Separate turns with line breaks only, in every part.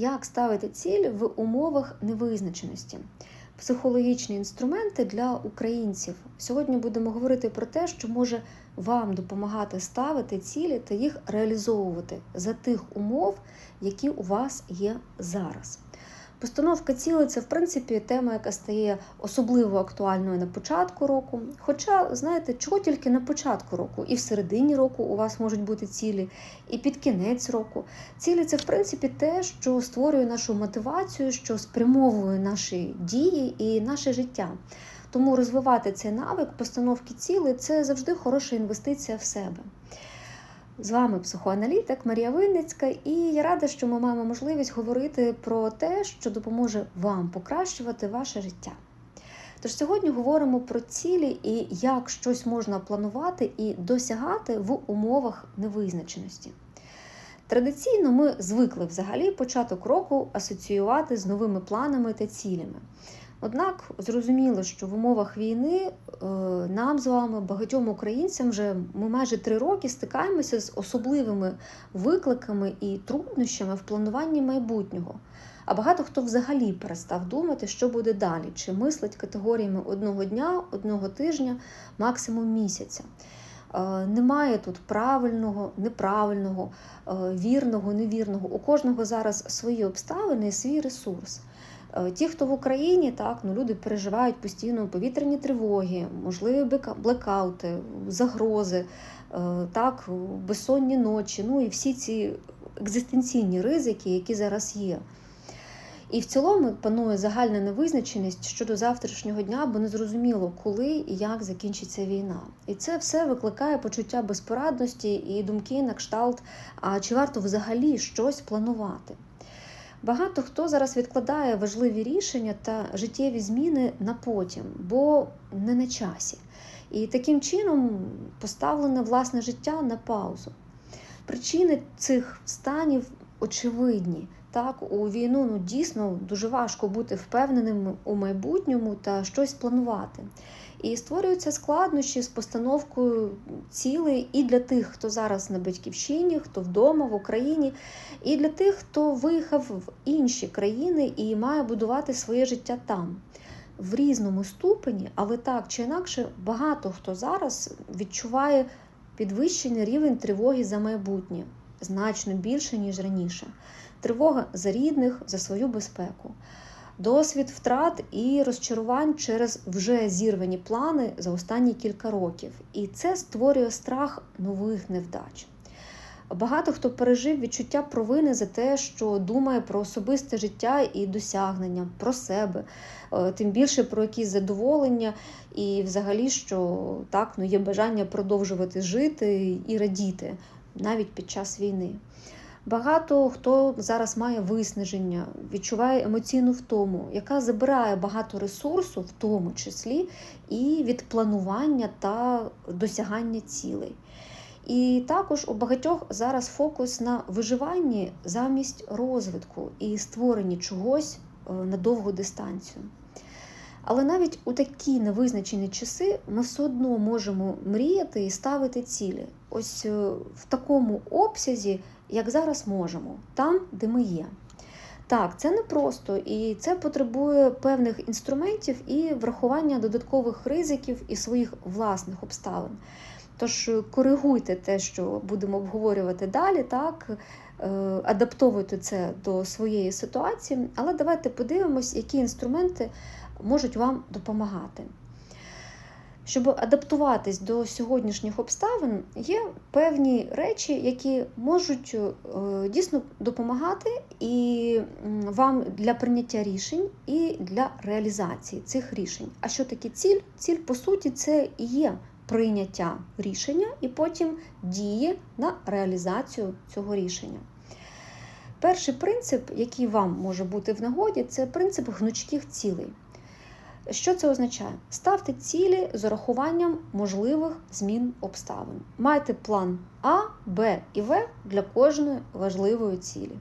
як ставити ціль в умовах невизначеності. Психологічні інструменти для українців. Сьогодні будемо говорити про те, що може вам допомагати ставити цілі та їх реалізовувати за тих умов, які у вас є зараз. Постановка цілей це в принципі тема, яка стає особливо актуальною на початку року. Хоча, знаєте, чого тільки на початку року, і в середині року у вас можуть бути цілі, і під кінець року. Цілі це в принципі те, що створює нашу мотивацію, що спрямовує наші дії і наше життя. Тому розвивати цей навик постановки цілей це завжди хороша інвестиція в себе. З вами психоаналітик Марія Винницька, і я рада, що ми маємо можливість говорити про те, що допоможе вам покращувати ваше життя. Тож сьогодні говоримо про цілі і як щось можна планувати і досягати в умовах невизначеності. Традиційно ми звикли взагалі початок року асоціювати з новими планами та цілями. Однак зрозуміло, що в умовах війни е, нам з вами, багатьом українцям, вже ми майже три роки стикаємося з особливими викликами і труднощами в плануванні майбутнього. А багато хто взагалі перестав думати, що буде далі, чи мислить категоріями одного дня, одного тижня, максимум місяця. Е, немає тут правильного, неправильного, е, вірного, невірного. У кожного зараз свої обставини і свій ресурс. Е, ті, хто в Україні, так ну люди переживають постійно повітряні тривоги, можливі блекаути, загрози, е, так, безсонні ночі, ну і всі ці екзистенційні ризики, які зараз є. І в цілому панує загальна невизначеність щодо завтрашнього дня, бо не зрозуміло, коли і як закінчиться війна. І це все викликає почуття безпорадності і думки на кшталт, а чи варто взагалі щось планувати. Багато хто зараз відкладає важливі рішення та життєві зміни на потім, бо не на часі. І таким чином поставлене власне життя на паузу. Причини цих станів очевидні. Так, у війну ну, дійсно дуже важко бути впевненим у майбутньому та щось планувати. І створюються складнощі з постановкою цілей і для тих, хто зараз на батьківщині, хто вдома в Україні, і для тих, хто виїхав в інші країни і має будувати своє життя там. В різному ступені, але так чи інакше, багато хто зараз відчуває підвищений рівень тривоги за майбутнє значно більше, ніж раніше. Тривога за рідних, за свою безпеку досвід втрат і розчарувань через вже зірвані плани за останні кілька років. І це створює страх нових невдач. Багато хто пережив відчуття провини за те, що думає про особисте життя і досягнення, про себе, е, тим більше про якісь задоволення, і взагалі, що так ну, є бажання продовжувати жити і радіти навіть під час війни. Багато хто зараз має виснаження, відчуває емоційну втому, яка забирає багато ресурсу, в тому числі і від планування та досягання цілей. І також у багатьох зараз фокус на виживанні замість розвитку і створенні чогось е, на довгу дистанцію. Але навіть у такі невизначені часи ми все одно можемо мріяти і ставити цілі. Ось е, в такому обсязі як зараз можемо, там, де ми є. Так, це непросто і це потребує певних інструментів і врахування додаткових ризиків і своїх власних обставин. Тож коригуйте те, що будемо обговорювати далі, так, е, адаптовуйте це до своєї ситуації, але давайте подивимось, які інструменти можуть вам допомагати. Щоб адаптуватись до сьогоднішніх обставин, є певні речі, які можуть е, дійсно допомагати і вам для прийняття рішень і для реалізації цих рішень. А що таке ціль? Ціль, по суті, це і є прийняття рішення і потім дії на реалізацію цього рішення. Перший принцип, який вам може бути в нагоді, це принцип гнучких цілей. Що це означає? Ставте цілі з урахуванням можливих змін обставин. Майте план А, Б і В для кожної важливої цілі.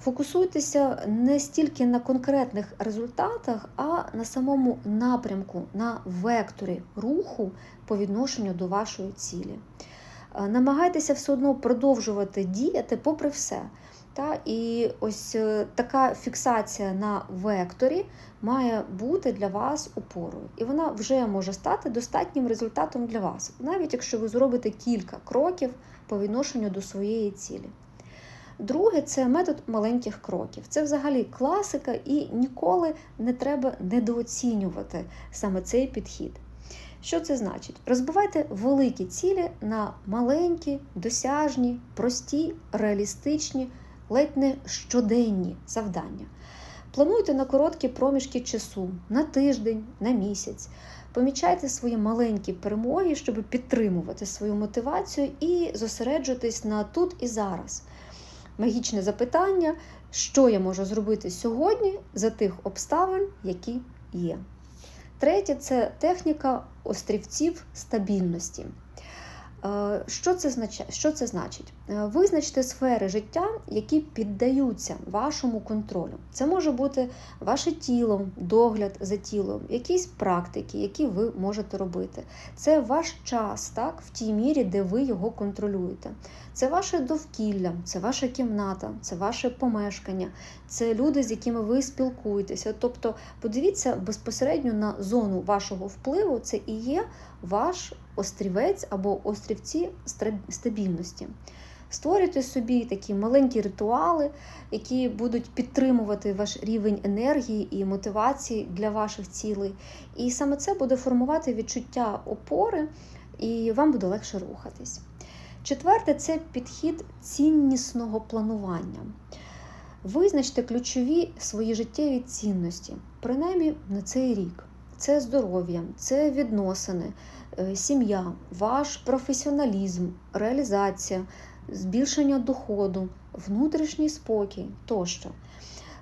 Фокусуйтеся не стільки на конкретних результатах, а на самому напрямку, на векторі руху по відношенню до вашої цілі. Намагайтеся все одно продовжувати діяти попри все. Та, І ось е, така фіксація на векторі має бути для вас опорою. І вона вже може стати достатнім результатом для вас, навіть якщо ви зробите кілька кроків по відношенню до своєї цілі. Друге це метод маленьких кроків. Це взагалі класика, і ніколи не треба недооцінювати саме цей підхід. Що це значить? Розбивайте великі цілі на маленькі, досяжні, прості, реалістичні, ледь не щоденні завдання. Плануйте на короткі проміжки часу, на тиждень, на місяць. Помічайте свої маленькі перемоги, щоб підтримувати свою мотивацію і зосереджуватись на тут і зараз. Магічне запитання, що я можу зробити сьогодні за тих обставин, які є. Третє це техніка острівців стабільності. Е, що це значить? Що це значить? Визначте сфери життя, які піддаються вашому контролю. Це може бути ваше тіло, догляд за тілом, якісь практики, які ви можете робити. Це ваш час, так, в тій мірі, де ви його контролюєте. Це ваше довкілля, це ваша кімната, це ваше помешкання, це люди, з якими ви спілкуєтеся. Тобто, подивіться безпосередньо на зону вашого впливу, це і є ваш острівець або острівці стабільності. Створюйте собі такі маленькі ритуали, які будуть підтримувати ваш рівень енергії і мотивації для ваших цілей. І саме це буде формувати відчуття опори, і вам буде легше рухатись. Четверте це підхід ціннісного планування. Визначте ключові свої життєві цінності, принаймні на цей рік. Це здоров'я, це відносини, е, сім'я, ваш професіоналізм, реалізація, збільшення доходу, внутрішній спокій тощо.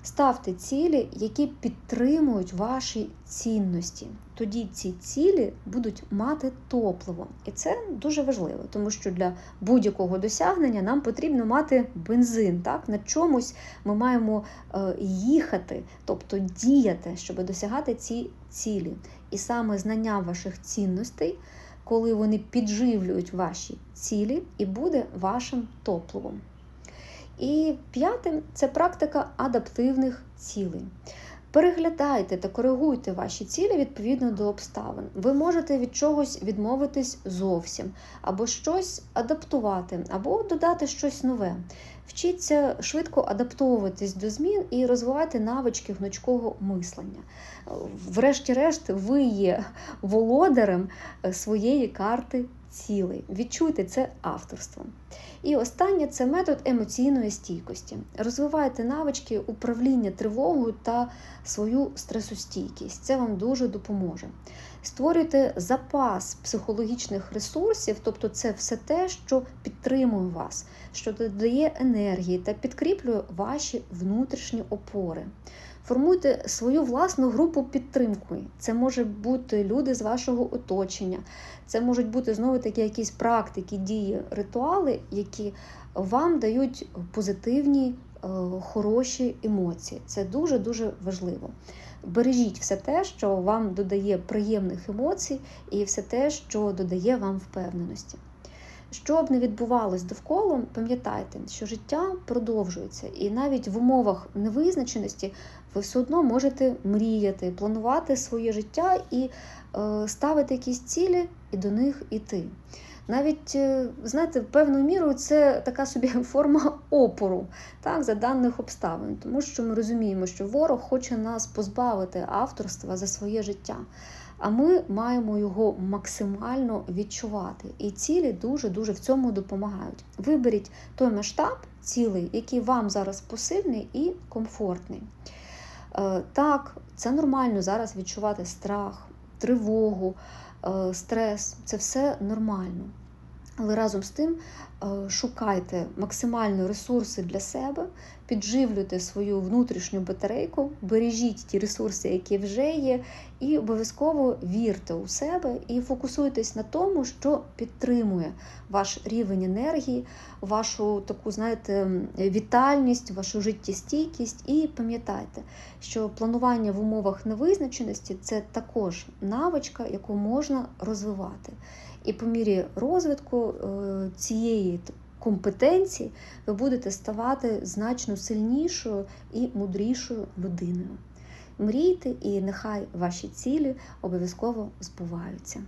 Ставте цілі, які підтримують ваші цінності. Тоді ці цілі будуть мати топливо. І це дуже важливо, тому що для будь-якого досягнення нам потрібно мати бензин. Так? На чомусь ми маємо е, їхати, тобто діяти, щоб досягати ці цілі. І саме знання ваших цінностей, коли вони підживлюють ваші цілі, і буде вашим топливом. І п'ятим це практика адаптивних цілей. Переглядайте та коригуйте ваші цілі відповідно до обставин. Ви можете від чогось відмовитись зовсім, або щось адаптувати, або додати щось нове. Вчіться швидко адаптовуватись до змін і розвивати навички гнучкого мислення. Врешті-решт, ви є володарем своєї карти цілей. Відчуйте це авторством. І останнє це метод емоційної стійкості. Розвивайте навички управління тривогою та свою стресостійкість. Це вам дуже допоможе. Створюйте запас психологічних ресурсів, тобто це все те, що підтримує вас, що додає енергії та підкріплює ваші внутрішні опори. Формуйте свою власну групу підтримки. Це може бути люди з вашого оточення, це можуть бути знову таки якісь практики, дії, ритуали, які вам дають позитивні, е, хороші емоції. Це дуже-дуже важливо. Бережіть все те, що вам додає приємних емоцій, і все те, що додає вам впевненості. Що б не відбувалось довкола, пам'ятайте, що життя продовжується, і навіть в умовах невизначеності ви все одно можете мріяти, планувати своє життя і е, ставити якісь цілі і до них іти. Навіть, е, знаєте, певною мірою це така собі форма опору так, за даних обставин, тому що ми розуміємо, що ворог хоче нас позбавити авторства за своє життя. А ми маємо його максимально відчувати. І цілі дуже-дуже в цьому допомагають. Виберіть той масштаб цілий, який вам зараз посильний і комфортний. Е, так, це нормально зараз відчувати страх, тривогу, стрес це все нормально. Але разом з тим е, шукайте максимально ресурси для себе, підживлюйте свою внутрішню батарейку, бережіть ті ресурси, які вже є, і обов'язково вірте у себе і фокусуйтесь на тому, що підтримує ваш рівень енергії, вашу таку, знаєте, вітальність, вашу життєстійкість. І пам'ятайте, що планування в умовах невизначеності це також навичка, яку можна розвивати. І по мірі розвитку е, цієї компетенцій, ви будете ставати значно сильнішою і мудрішою людиною. Мрійте, і нехай ваші цілі обов'язково збуваються.